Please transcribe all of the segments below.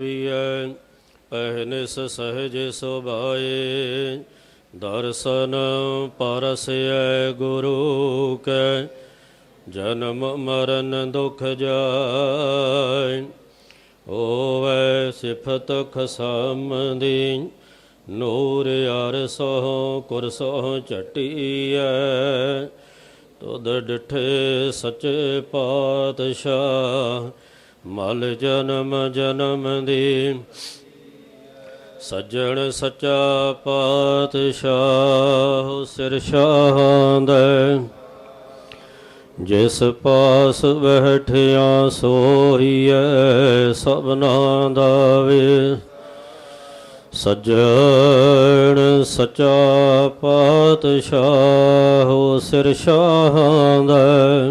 ਵੀਐ ਅਹਨਿਸ ਸਹਜ ਸੁਭਾਏ। ਦਰਸ਼ਨ ਪਰਸੈ ਗੁਰੂ ਕੈ, ਜਨਮ ਮਰਨ ਦੁਖ ਜਾਇ ਹੋਵੈ ਸਿਫਤ ਖਸਮ ਦੀ ਨੂਰ ਅਰਸੋ ਕੁਰਸੋ ਚਟੀਐ ਤੁਧ ਡਿਠੇ ਸੱਚੇ ਪਾਤਸ਼ਾਹ ਮਲ ਜਨਮ ਜਨਮ ਦੀ, ਸੱਜਣ ਸੱਚਾ ਪਾਤਸ਼ਾਹ ਸਿਰ ਸ਼ਾਹਾਂ ਦੇ ਜਿਸ ਪਾਸ ਬੈਠਿਆ ਸੋਈਐ ਸਭਨਾ ਦਾ ਵੇ ਸੱਜਣ ਸੱਚਾ ਪਾਤਸ਼ਾਹ ਸਿਰ ਸ਼ਾਹਾਂ ਦਾ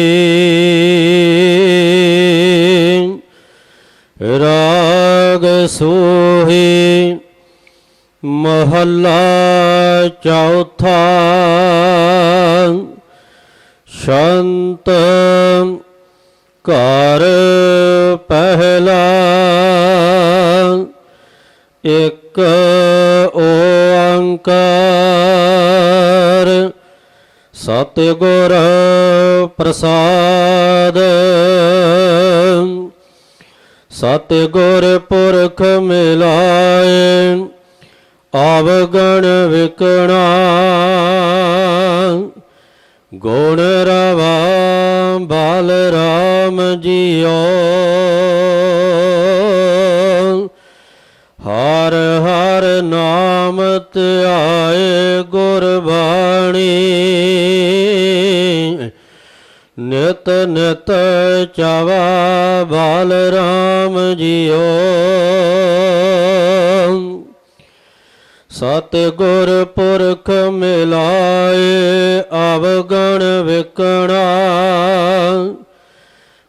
ਸੋਹੀ ਮਹੱਲਾ ਚੌਥਾ ਸ਼ੰਤ ਘਰ ਪਹਿਲਾ ਇੱਕ ਓੰਕਾਰ ਸਤਿਗੁਰ ਪ੍ਰਸਾਦ ਸਤਿਗੁਰ ਪੁਰਖ ਮਿਲਾਏ ਆਵਗਣ ਵਿਕਣਾ। ਗੁਣ ਰਵਾ, ਬਾਲ ਰਾਮ ਜੀਓ। ਹਰ ਹਰ ਨਾਮ ਧਿਆਏ ਗੁਰਬਾਣੀ। ਨਿਤ ਨਿਤ ਚਾਵਾ ਬਾਲ ਰਾਮ ਜੀਓ। ਸਤ ਗੁਰ ਪੁਰਖ ਮਿਲਾਏ ਅਵਗਣ ਵਿਕਣਾ।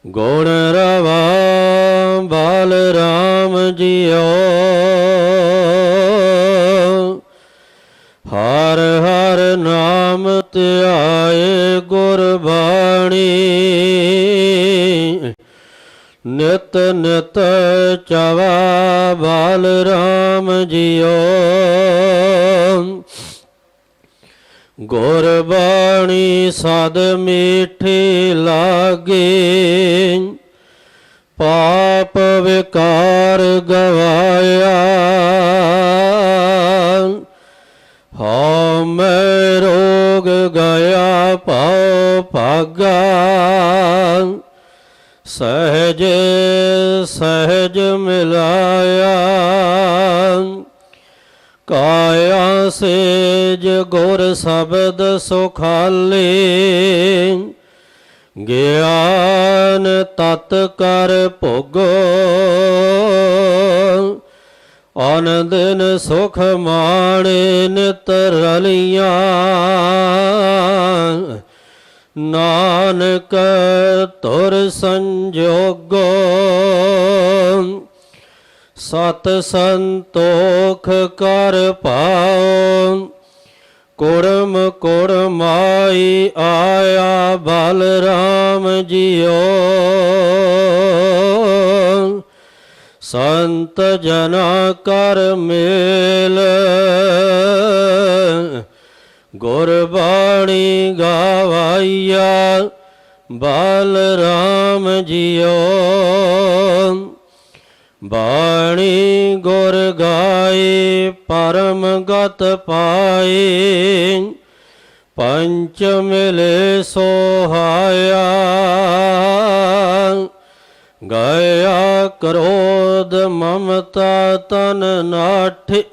ਗੁਣ ਰਵਾ ਬਾਲ ਰਾਮ ਜੀਓ। ਨਿਤ ਨਿਤ ਚਵਾ ਬਾਲ ਰਾਮ ਜੀਓ ਗੁਰਬਾਣੀ ਸਦ ਮੀਠੀ ਲਾਗੇ। ਪਾਪ ਵਿਕਾਰ ਗਵਾਇਆ। ਹਉ ਮੈਂ ਰੋਗ ਗਿਆ ਪਾਉ ਭਾਗਾ। ਸਹਜ ਸਹਜ ਮਿਲਾਇਆ। ਕਾਇਆ ਸੇਜ ਗੁਰ ਸ਼ਬਦ ਸੁਖਾਲੇ। ਗਿਆਨ ਤਤ ਕਰ ਭੋਗੋ। ਆਨੰਦਨ ਸੁਖ ਮਾਣੇ ਨਿਤ ਰਲੀਆਂ। ਨਾਨਕ ਤੁਰ ਸੰਜੋਗੋ, ਸਤ ਸੰਤੋਖ ਕਰ ਪਾਉ ਕੁਰਮ ਕੁਰਮਾਈ ਆਇਆ ਬਲ ਰਾਮ ਜੀਓ। ਸੰਤ ਜਨਾ ਕਰ ਮੇਲ। ਗੁਰਬਾਣੀ ਗਾਵਾਈਆ, ਬਲ ਰਾਮ ਜੀਓ। ਬਾਣੀ ਗੁਰ ਗਾਏ, ਪਰਮ ਗਤ ਪਾਏ। ਪੰਚ ਮਿਲੇ ਸੋਹਾਇਆ ਗਿਆ ਕਰੋਧ ਮਮਤਾ ਤਨ ਨਾਠੇ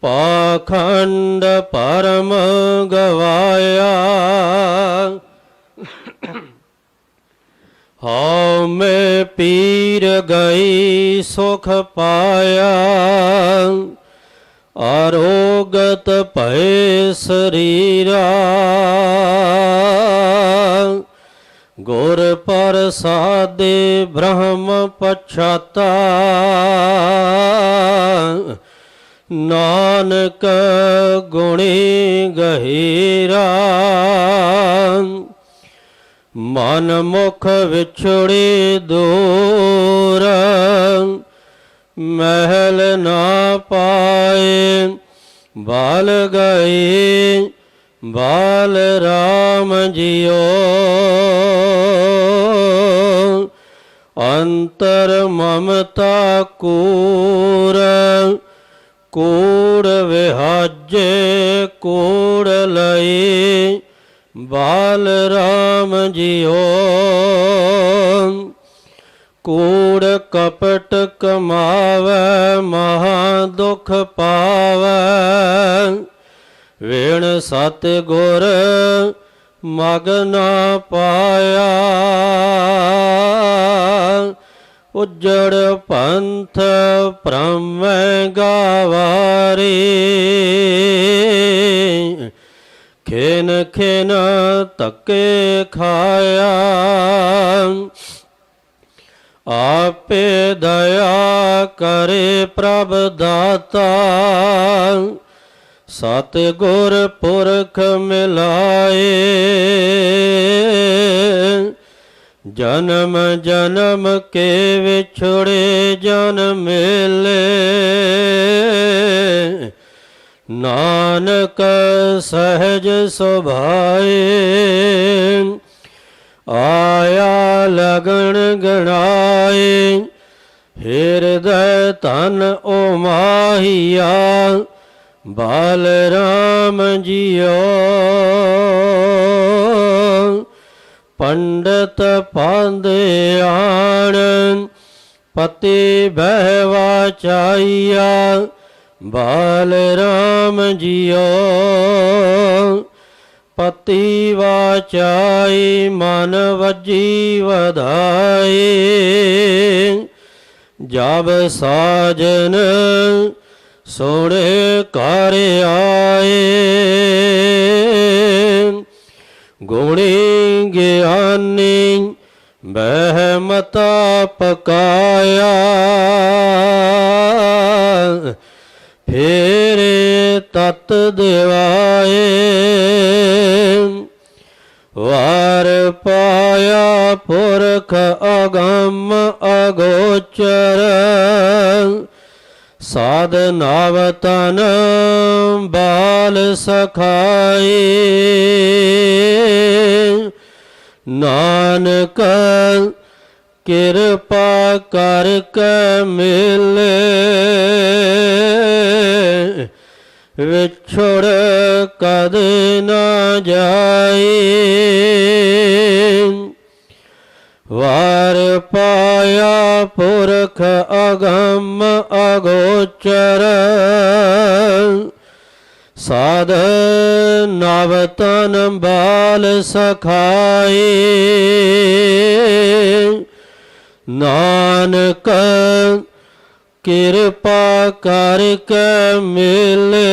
ਪਾਖੰਡ ਪਰਮ ਗਵਾਇਆ। ਹਉ ਮੈਂ ਪੀਰ ਗਈ ਸੁਖ ਪਾਇਆ। ਆਰੋਗਤ ਭਏ ਸਰੀਰਾ। ਗੁਰ ਪ੍ਰਸਾਦੇ ਬ੍ਰਹਮ ਪਛਾਤਾ। ਨਾਨਕ ਗੁਣੀ ਗਹੀਰਾ। ਮਨ ਮੁਖ ਵਿਛੜੇ ਦੂਰ। ਮਹਿਲ ਨਾ ਪਾਏ। ਬਾਲ ਗਏ। ਬਾਲ ਰਾਮ ਜਿਓ ਅੰਤਰ ਮਮਤਾ ਕੂਰ। ਕੂੜ ਵਿਹਾਜੇ, ਕੂੜ ਲਈ। ਬਾਲ ਰਾਮ ਜਿਓ। ਕੂੜ ਕਪਟ ਕਮਾਵੈ, ਮਹਾ ਦੁਖ ਪਾਵੈ। ਵੇਣ ਸਤ ਗੁਰ ਮਗ ਨਾ ਪਾਇਆ। ਉਜੜ ਪੰਥ ਭ੍ਰਮੈ ਗਾਵਾਰੀ। ਖੇਨ ਖੇਨ ਤੱਕੇ ਖਾਇਆ। ਆਪੇ ਦਇਆ ਕਰੇ ਪ੍ਰਭ ਦਾਤਾ। ਸਤ ਗੁਰ ਪੁਰਖ ਮਿਲਾਏ। ਜਨਮ ਜਨਮ ਕੇ ਵਿਛੜੇ ਜਨ ਮਿਲੇ। ਨਾਨਕ ਸਹਿਜ ਸੁਭਾਏ, ਆਇਆ ਲਗਣ ਗਣਾਏ, ਹਿਰਦੈ ਤਨ ਓ ਮਾਹੀਆ ਬਾਲ ਰਾਮ ਜੀਓ। ਪੰਡਤ ਪਾਂਦੇ ਆਣ, ਪਤੀ ਬਹਿਵਾ ਚਾਈਆ ਬਾਲ ਰਾਮ ਜੀਓ। ਪਤੀ ਵਾਚਾਈ, ਮਨ ਵਜੀ ਵਧਾਈ। ਜਬ ਸਾਜਨ ਸੋਹਣੇ ਘਰ ਆਏ। ਗੁਣੀ ਗਿਆਨੀ ਬਹਿਮਤਾ ਪਕਾਇਆ। ਫੇਰੇ ਤਤ ਦਿਵਾਏ ਵਾਰ ਪਾਇਆ ਪੁਰਖ ਅਗੰਮ ਅਗੋਚਰ। ਸਾਧ ਨਾਵਤਨ ਬਾਲ ਸਖਾਈ ਨਾਨਕ ਕਿਰਪਾ ਕਰ ਕੇ ਮਿਲੇ। ਵਿਛੜ ਕਦ ਨਾ ਜਾਈ ਵਾਰ ਪਾਇਆ ਪੁਰਖ ਅਗੰਮ ਅਗੋਚਰ। ਸਾਧ ਨਵਤਨ ਬਾਲ ਸਖਾਈ ਨਾਨਕ ਕਿਰਪਾ ਕਰ ਕੇ ਮਿਲੇ।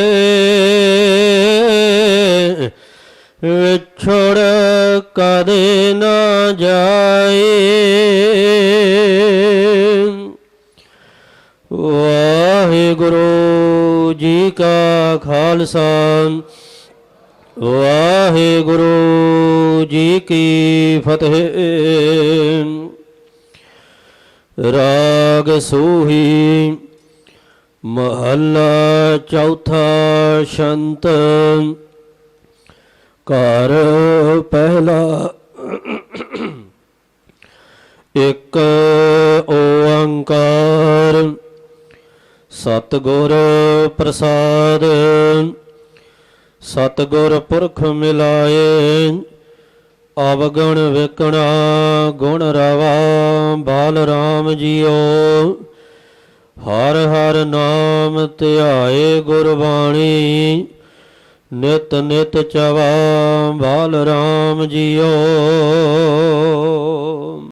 ਵਿਛੜ ਕਦੇ ਨਾ ਜਾਏ। ਵਾਹਿਗੁਰੂ ਜੀ ਕਾ ਖਾਲਸਾ। ਵਾਹਿਗੁਰੂ ਜੀ ਕੀ ਫਤਿਹ। ਰਾਗ ਸੂਹੀ, ਮਹੱਲਾ ਚੌਥਾ ਸ਼ੰਤ। ਘਰ ਪਹਿਲਾ। ਇੱਕ ਓੰਕਾਰ ਸਤਿਗੁਰ ਪ੍ਰਸਾਦ, ਸਤਿਗੁਰ ਪੁਰਖ ਮਿਲਾਏ ਅਵਗਣ ਵਿਕਣਾ ਗੁਣ ਰਵਾ, ਬਾਲ ਰਾਮ ਜੀਓ। ਹਰ ਹਰ ਨਾਮ ਧਿਆਏ ਗੁਰਬਾਣੀ, ਨਿਤ ਨਿਤ ਚਵਾ, ਬਾਲ ਰਾਮ ਜੀਓ।